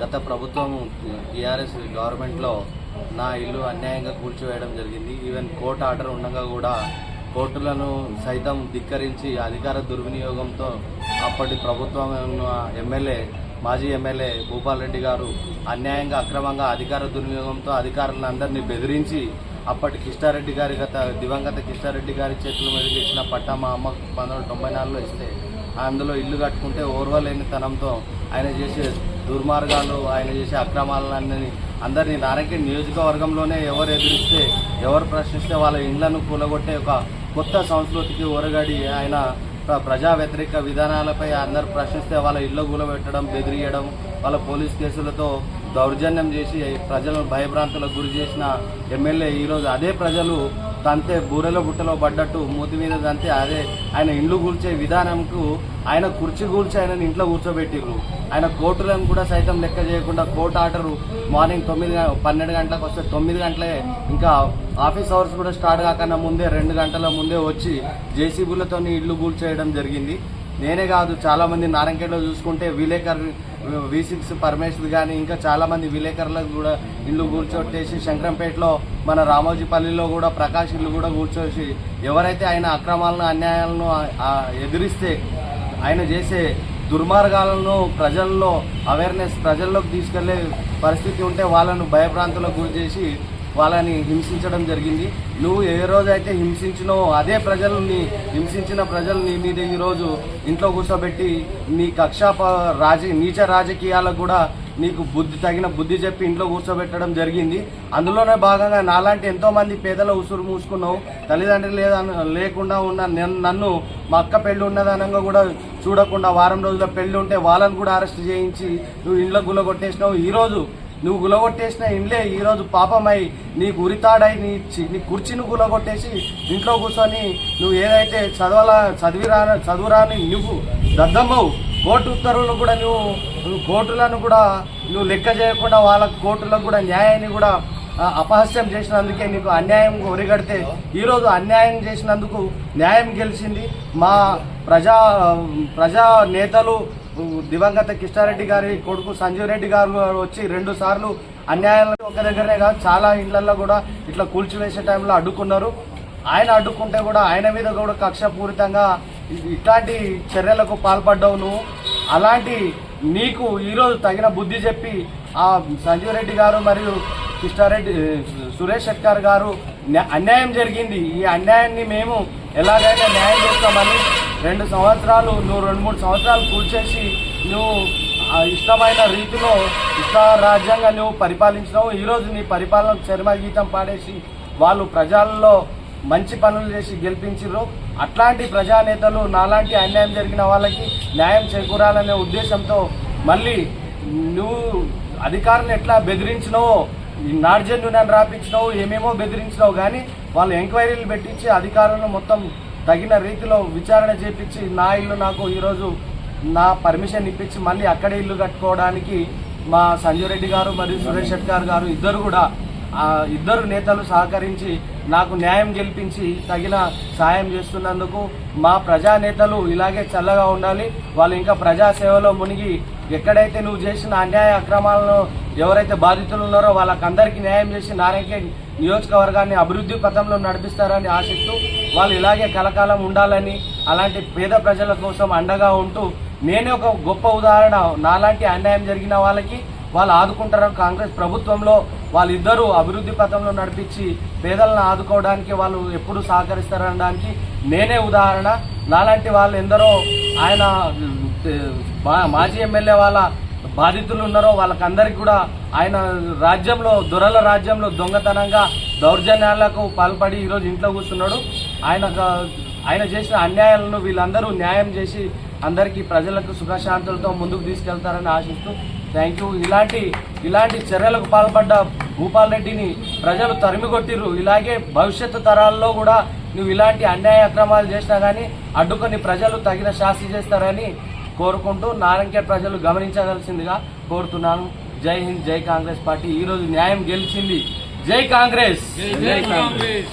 గత ప్రభుత్వం టీఆర్ఎస్ గవర్నమెంట్లో నా ఇల్లు అన్యాయంగా కూల్చివేయడం జరిగింది. ఈవెన్ కోర్టు ఆర్డర్ ఉండగా కూడా కోర్టులను సైతం ధిక్కరించి అధికార దుర్వినియోగంతో అప్పటి ప్రభుత్వం ఉన్న ఎమ్మెల్యే మాజీ ఎమ్మెల్యే భూపాల్ రెడ్డి గారు అన్యాయంగా అక్రమంగా అధికార దుర్వినియోగంతో అధికారులందరినీ బెదిరించి అప్పటి కిష్టారెడ్డి గారి గత దివంగత కిష్టారెడ్డి గారి చేతుల మీదకి ఇచ్చిన పట్టా మా అమ్మ పంతొమ్మిది వందల తొంభై నాలుగులో ఇస్తే అందులో ఇల్లు కట్టుకుంటే ఓర్వలేని తనంతో ఆయన చేసే దుర్మార్గాలు ఆయన చేసే అక్రమాలన్నీ అందరినీ నారకే నియోజకవర్గంలోనే ఎవరు ఎదిరిస్తే ఎవరు ప్రశ్నిస్తే వాళ్ళ ఇండ్లను కూలగొట్టే ఒక కొత్త సంస్కృతికి ఒరగడి ఆయన ప్ర- ప్రజా వ్యతిరేక విధానాలపై అందరు ప్రశ్నిస్తే వాళ్ళ ఇళ్ళ కూలబెట్టడం బెదిరియడం వాళ్ళ పోలీస్ కేసులతో దౌర్జన్యం చేసి ప్రజలను భయభ్రాంతులకు గురి చేసిన ఎమ్మెల్యే ఈరోజు అదే ప్రజలు తంతే బూరెలో బుట్టలో పడ్డట్టు మూతి మీద తంతే అదే ఆయన ఇండ్లు కూల్చే విధానంకు ఆయన కుర్చీ కూల్చి ఆయన ఇంట్లో కూర్చోబెట్టిర్రు. ఆయన కోర్టులను కూడా సైతం లెక్క చేయకుండా కోర్టు ఆర్డరు మార్నింగ్ తొమ్మిది పన్నెండు గంటలకు వస్తే తొమ్మిది గంటలే ఇంకా ఆఫీస్ అవర్స్ కూడా స్టార్ట్ కాకుండా ముందే రెండు గంటల ముందే వచ్చి జేసీబీలతో ఇల్లు కూల్చేయడం జరిగింది. నేనే కాదు చాలామంది మంది చూసుకుంటే విలేకర్ వి సిక్స్ పరమేశ్వర్ కానీ ఇంకా చాలా మంది విలేకరులకు కూడా ఇల్లు కూర్చోట్టేసి శంకరంపేటలో మన రామోజీపల్లిలో కూడా ప్రకాష్ ఇల్లు కూడా కూర్చోసి ఎవరైతే ఆయన అక్రమాలను అన్యాయాలను ఎదిరిస్తే ఆయన చేసే దుర్మార్గాలను ప్రజల్లో అవేర్నెస్ ప్రజల్లోకి తీసుకెళ్ళే పరిస్థితి ఉంటే వాళ్ళను భయభ్రాంతులకు గురి చేసి వాళ్ళని హింసించడం జరిగింది. నువ్వు ఏ రోజైతే హింసించినో అదే ప్రజల్ని హింసించిన ప్రజల్ని మీద ఈరోజు ఇంట్లో కూర్చోబెట్టి నీ కక్ష రాజ నీచ రాజకీయాలకు కూడా నీకు బుద్ధి తగిన బుద్ధి చెప్పి ఇంట్లో కూర్చోబెట్టడం జరిగింది. అందులోనే భాగంగా నాలాంటి ఎంతో మంది పేదల ఉసురు మూసుకున్నావు. తల్లిదండ్రులు లేదా లేకుండా ఉన్న నన్ను- నన్ను మా అక్క పెళ్ళి ఉన్నదనంగా కూడా చూడకుండా వారం రోజుల పెళ్ళి ఉంటే వాళ్ళని కూడా అరెస్ట్ చేయించి నువ్వు ఇంట్లో గుల్లగొట్టేసినావు. ఈరోజు నువ్వు గులగొట్టేసిన ఇండ్లే ఈరోజు పాపమై నీ గురితాడై నీ చి- నీ కుర్చీని గులగొట్టేసి ఇంట్లో కూర్చొని నువ్వు ఏదైతే చదవాల చదివిరా చదువురాని నువ్వు దద్దమ్మవు కోర్టు ఉత్తర్వులు కూడా నువ్వు నువ్వు కోర్టులను కూడా నువ్వు లెక్క చేయకుండా వాళ్ళ కోర్టులకు కూడా న్యాయాన్ని కూడా అపహస్యం అపహాస్యం చేసినందుకే నీకు అన్యాయం ఒరిగడితే ఈరోజు అన్యాయం చేసినందుకు న్యాయం గెలిచింది మా ప్రజా ప్రజా నేతలు దివంగత కిష్టారెడ్డి గారి కొడుకు సంజీవ్ రెడ్డి గారు వచ్చి రెండు సార్లు అన్యాయాలు ఒక దగ్గరనే కాదు చాలా ఇండ్లలో కూడా ఇట్లా కూల్చివేసే టైంలో అడ్డుకున్నారు. ఆయన అడ్డుకుంటే కూడా ఆయన మీద కూడా కక్షపూరితంగా ఇట్లాంటి చర్యలకు పాల్పడ్డావు నువ్వు. అలాంటి నీకు ఈరోజు తగిన బుద్ధి చెప్పి ఆ సంజీవ్ రెడ్డి గారు మరియు కృష్ణారెడ్డి సురేష్ శెట్కర్ గారు అన్యాయం జరిగింది. ఈ అన్యాయాన్ని మేము ఎలాగైనా న్యాయం చేస్తామని రెండు సంవత్సరాలు నువ్వు రెండు మూడు సంవత్సరాలు కూర్చేసి నువ్వు ఇష్టమైన రీతిలో ఇష్ట రాజ్యంగా నువ్వు పరిపాలించినావు. ఈరోజు నీ పరిపాలన చర్మగీతం పాడేసి వాళ్ళు ప్రజల్లో మంచి పనులు చేసి గెలిపించారు అట్లాంటి ప్రజానేతలు నాలాంటి అన్యాయం జరిగిన వాళ్ళకి న్యాయం చేకూరాలనే ఉద్దేశంతో మళ్ళీ నువ్వు అధికారులు ఎట్లా బెదిరించినవో ఈ నార్జన్ నన్ను రాపించినావు ఏమేమో బెదిరించినావు కానీ వాళ్ళు ఎంక్వైరీలు పెట్టించి అధికారులను మొత్తం తగిన రీతిలో విచారణ చేపించి నా ఇల్లు నాకు ఈరోజు నా పర్మిషన్ ఇప్పించి మళ్ళీ అక్కడే ఇల్లు కట్టుకోవడానికి మా సంజయ్ రెడ్డి గారు మరియు సురేష్ శెట్కర్ గారు ఇద్దరు కూడా ఇద్దరు నేతలు సహకరించి నాకు న్యాయం గెలిపించి తగిన సాయం చేస్తున్నందుకు మా ప్రజా నేతలు ఇలాగే చల్లగా ఉండాలి. వాళ్ళు ఇంకా ప్రజాసేవలో మునిగి ఎక్కడైతే నువ్వు చేసిన అన్యాయ అక్రమాలను ఎవరైతే బాధితులు ఉన్నారో వాళ్ళకందరికీ న్యాయం చేసి నారాయణకే నియోజకవర్గాన్ని అభివృద్ధి పథంలో నడిపిస్తారని ఆశిస్తూ వాళ్ళు ఇలాగే కలకాలం ఉండాలని అలాంటి పేద ప్రజల కోసం అండగా ఉంటూ నేనే ఒక గొప్ప ఉదాహరణ. నాలాంటి అన్యాయం జరిగిన వాళ్ళకి వాళ్ళు ఆదుకుంటారు కాంగ్రెస్ ప్రభుత్వంలో వాళ్ళిద్దరూ అభివృద్ధి పథంలో నడిపించి పేదలను ఆదుకోవడానికి వాళ్ళు ఎప్పుడు సహకరిస్తారనడానికి నేనే ఉదాహరణ. నాలాంటి వాళ్ళు ఎందరో ఆయన మా- మాజీ ఎమ్మెల్యే వాళ్ళ బాధితులు ఉన్నారో వాళ్ళకందరికీ కూడా ఆయన రాజ్యంలో దొరల రాజ్యంలో దొంగతనంగా దౌర్జన్యాలకు పాల్పడి ఈరోజు ఇంట్లో కూర్చున్నాడు. ఆయన ఆయన చేసిన అన్యాయాలను వీళ్ళందరూ న్యాయం చేసి అందరికీ ప్రజలకు సుఖశాంతులతో ముందుకు తీసుకెళ్తారని ఆశిస్తూ థ్యాంక్ యూ. ఇలాంటి ఇలాంటి చర్యలకు పాల్పడ్డ భూపాల్ రెడ్డిని ప్రజలు తరిమికొట్టిర్రు ఇలాగే భవిష్యత్తు తరాల్లో కూడా నువ్వు ఇలాంటి అన్యాయ అక్రమాలు చేసినా కానీ అడ్డుకొని ప్రజలు తగిన శాస్తి చేస్తారని కోరుకుంటూ నారంకేట్ ప్రజలు గమనించవలసిందిగా కోరుతున్నాను. జై హింద్ జై కాంగ్రెస్ పార్టీ. ఈరోజు న్యాయం గెలిచింది. జై కాంగ్రెస్. జై కాంగ్రెస్.